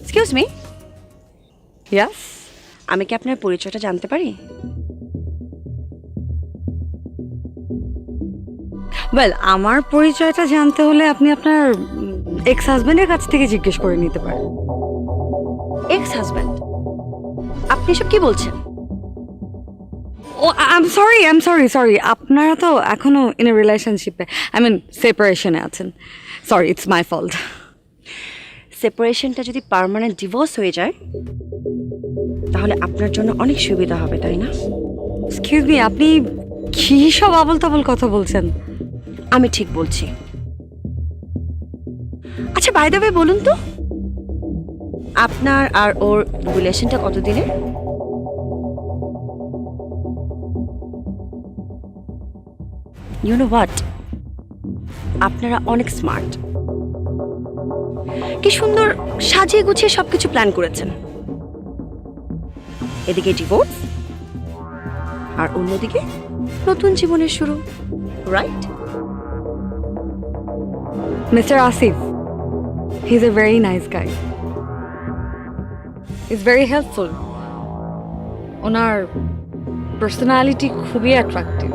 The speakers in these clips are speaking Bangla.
এক্সকিউজ মি ইয়াস আমি কি আপনার পরিচয়টা জানতে পারি? ওয়েল আমার পরিচয়টা জানতে হলে আপনি আপনার এক্স হাজবেন্ডের কাছ থেকে জিজ্ঞেস করে নিতে পারেন। এক্স হাজব্যান্ড আপনি এসব কি বলছেন? ও I am sorry I am sorry sorry আপনারা তো এখনও ইন এ রিলেশনশিপে আই মিন সেপারেশনে আছেন। সরি ইটস মাই ফল্ট সেপারেশনটা যদি পার্মানেন্ট ডিভোর্স হয়ে যায় তাহলে আপনার জন্য অনেক সুবিধা হবে তাই না? এক্সকিউজ মি আপনি কী সব আবল তাবল কথা বলছেন? আমি ঠিক বলছি। আচ্ছা বাই দ্য বলুন তো আপনার আর ওর রিলেশনটা কতদিনের? ইউ নো হোয়াট আপনারা অনেক স্মার্ট কি সুন্দর সাজিয়ে গুছিয়ে সবকিছু প্ল্যান করেছেন। এদিকে ডিভোর্স আর অন্যদিকে নতুন জীবনের শুরু right mister Asif he is a very nice guy is very helpful owner personality খুবই অ্যাট্রাক্টিভ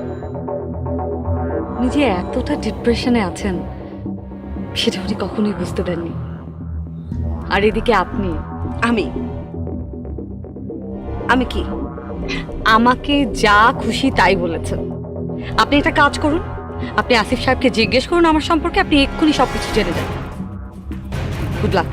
উনি যে এতটা ডিপ্রেশনে আছেন সেটা উনি কখনোই বুঝতে দেননি। আর এদিকে আপনি? আমি? আমি কি? আমাকে যা খুশি তাই বলেছেন। আপনি একটা কাজ করুন। আপনি আসিফ সাহেবকে জিজ্ঞেস করুন আমার সম্পর্কে আপনি এক্ষুনি সব কিছু জেনে যান। Good luck